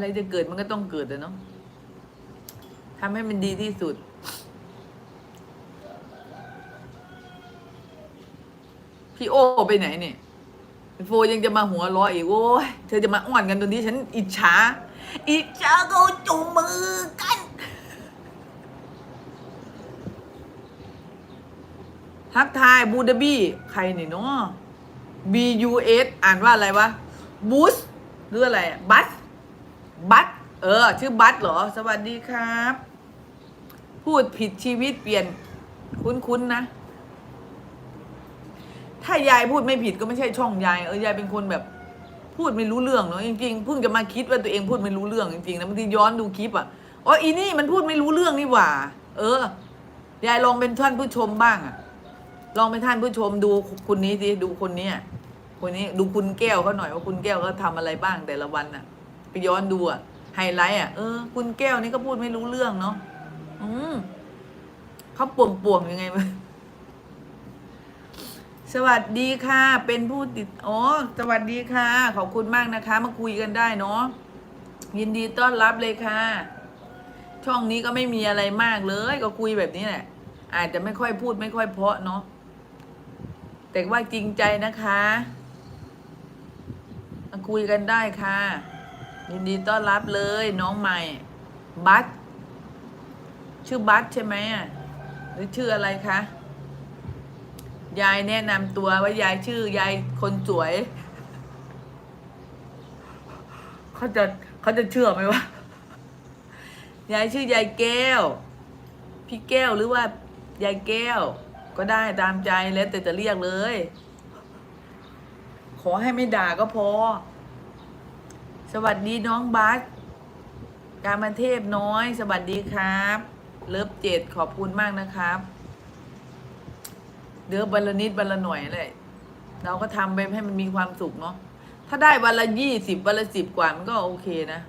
อะไรจะเกิดมันก็ต้องเกิดอะเนาะทำให้มันดีที่สุด พี่โอไปไหนเนี่ยโฟยังจะมาหัวร้ออีกโอ้ยเธอจะมาอ้อนกันตรงนี้ฉันอิจฉา อิจฉาก็จุงมือกัน ทักทายบูดาบี้ใครเนี่ยเนาะ B U S อ่านว่าอะไรวะบูสหรืออะไรบัส บัสเออ ชื่อบัสเหรอ สวัสดีครับ พูดผิดชีวิตเปลี่ยน คุ้นๆนะ ถ้ายายพูดไม่ผิดก็ไม่ใช่ช่องยายเออยายเป็นคนแบบพูดไม่รู้เรื่องเนาะจริงๆเพิ่งจะมาคิดว่าตัวเองพูดไม่รู้เรื่องจริงๆนะบางทีย้อนดูคลิปอะอ๋ออีนี่มันพูดไม่รู้เรื่องนี่หว่า เออยายลองเป็นท่านผู้ชมบ้างอะ ลองเป็นท่านผู้ชมดูคนนี้สิดูคนเนี้ยคนนี้ดูคุณแก้วเขาหน่อยว่าคุณแก้วเขาทำอะไรบ้างแต่ละวันน่ะ ไปย้อนดูอะไฮไลท์อะเออ คุณแก้วนี่ก็พูดไม่รู้เรื่องเนาะอืมเขาป่วงป่วงๆยังไงมาสวัสดีค่ะ เป็นผู้ติดอ๋อสวัสดีค่ะ ขอบคุณมากนะคะ มาคุยกันได้เนาะยินดีต้อนรับเลยค่ะ ช่องนี้ก็ไม่มีอะไรมากเลย ก็คุยแบบนี้แหละอาจจะไม่ค่อยพูดไม่ค่อยเพาะเนาะแต่ว่าจริงใจนะคะมาคุยกันได้ค่ะ ยินดีต้อนรับเลยน้องใหม่ บัสชื่อบัสใช่ไหมอะหรือชื่ออะไรคะ ยายแนะนำตัวว่ายายชื่อยายคนสวย เขาจะเขาจะเชื่อไหมวะ ยายชื่อยายแก้ว พี่แก้วหรือว่ายายแก้ว ก็ได้ตามใจแล้วแต่จะเรียกเลย ขอให้ไม่ด่าก็พอ สวัสดีน้องบัสการมาเทพน้อย สวัสดีครับ เลิฟเจ็ดขอบคุณมากนะครับ เดือวันลนิดวันลหน่อยเลยเราก็ทำไปให้มันมีความสุขเนาะถ้าได้วันละยี่สิบวันละสิบกว่ามันก็โอเคนะ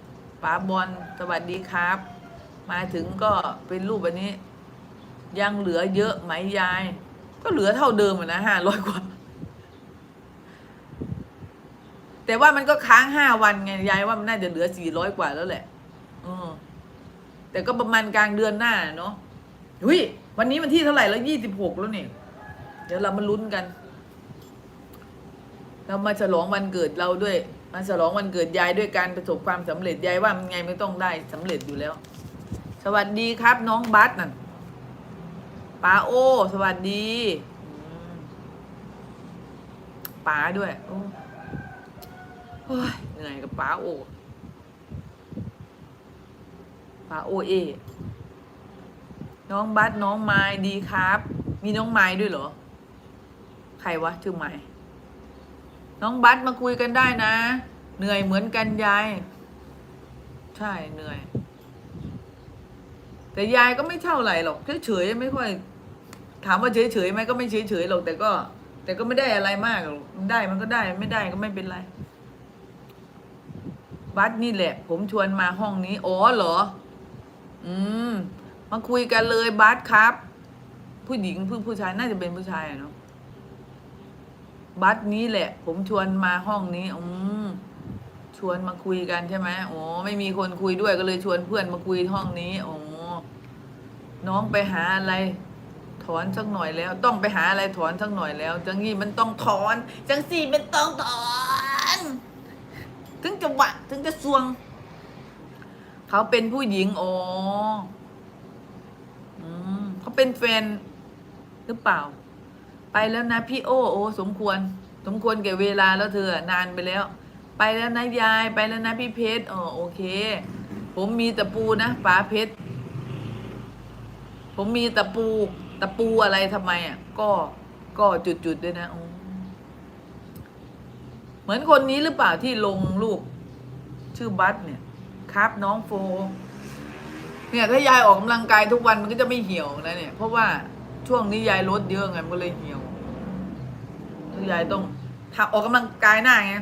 ป๋าบอลสวัสดีครับ มาถึงก็เป็นรูปอันนี้ ยังเหลือเยอะไหมยาย ก็เหลือเท่าเดิมอะนะห้าร้อยกว่า แต่ว่ามันก็ค้างห้าวันไงยายว่ามันน่าจะเหลือสี่ร้อยกว่าแล้วแหละเออแต่ก็ประมาณกลางเดือนหน้าเนาะหุยวันนี้วันที่เท่าไหร่แล้วยี่สิบหกแล้วเนี่ยเดี๋ยวเรามาลุ้นกัน เรามาฉลองวันเกิดเราด้วย มาฉลองวันเกิดยายด้วยการประสบความสำเร็จยายว่ามันไงไม่ต้องได้สำเร็จอยู่แล้ว สวัสดีครับ น้องบัสนั่นป๋าโอ สวัสดีป๋าด้วยโอ้โอ้ ยเหนื่อยกับป๋าโอป๋าโอเอ น้องบัสน้องไม้ดีครับ มีน้องไม้ด้วยเหรอ ใครวะชื่อไม้น้องบัสมาคุยกันได้นะ เหนื่อยเหมือนกันยาย ใช่เหนื่อย แต่ยายก็ไม่เท่าไหร่หรอกเฉยๆไม่ค่อย ถามว่าเฉยๆไหมก็ไม่เฉยๆหรอกแต่ก็ แต่ก็ไม่ได้อะไรมากหรอกได้มันก็ได้ไม่ได้ก็ไม่เป็นไร บัสนี่แหละ ผมชวนมาห้องนี้ อ๋อเหรอ อืม มาคุยกันเลยบัสครับ ผู้หญิงผู้ผู้ชายน่าจะเป็นผู้ชายเนาะบัสนี้แหละ ผมชวนมาห้องนี้ อืม ชวนมาคุยกันใช่ไหมอ๋อไม่มีคนคุยด้วยก็เลยชวนเพื่อนมาคุยห้องนี้อ๋อน้องไปหาอะไร ถอนสักหน่อยแล้ว ต้องไปหาอะไรถอนสักหน่อยแล้ว จังงี้มันต้องถอน จังสี่มันต้องถอน ถึงจะหวะถึงจะสวง เขาเป็นผู้หญิงอ๋ออืมเขาเป็นแฟนหรือเปล่า ไปแล้วนะพี่โอโอสมควร สมควรแก่เวลาแล้วเธอนานไปแล้ว ไปแล้วนะยายไปแล้วนะพี่เพชรอ๋อโอเค ผมมีตะปูนะป๋าเพชรผมมีตะปู ตะปูอะไรทำไมอะ ก็ก็จุดๆด้วยนะอ๋อ เหมือนคนนี้หรือเปล่าที่ลงรูปชื่อบัตเนี่ย ครับน้องโฟ เนี่ยถ้ายายออกกำลังกายทุกวันมันก็จะไม่เหี่ยวนะเนี่ย เพราะว่าช่วงนี้ยายลดเยอะไงมันก็เลยเหี่ยวถ้ายายต้องออกกำลังกายหน้าไง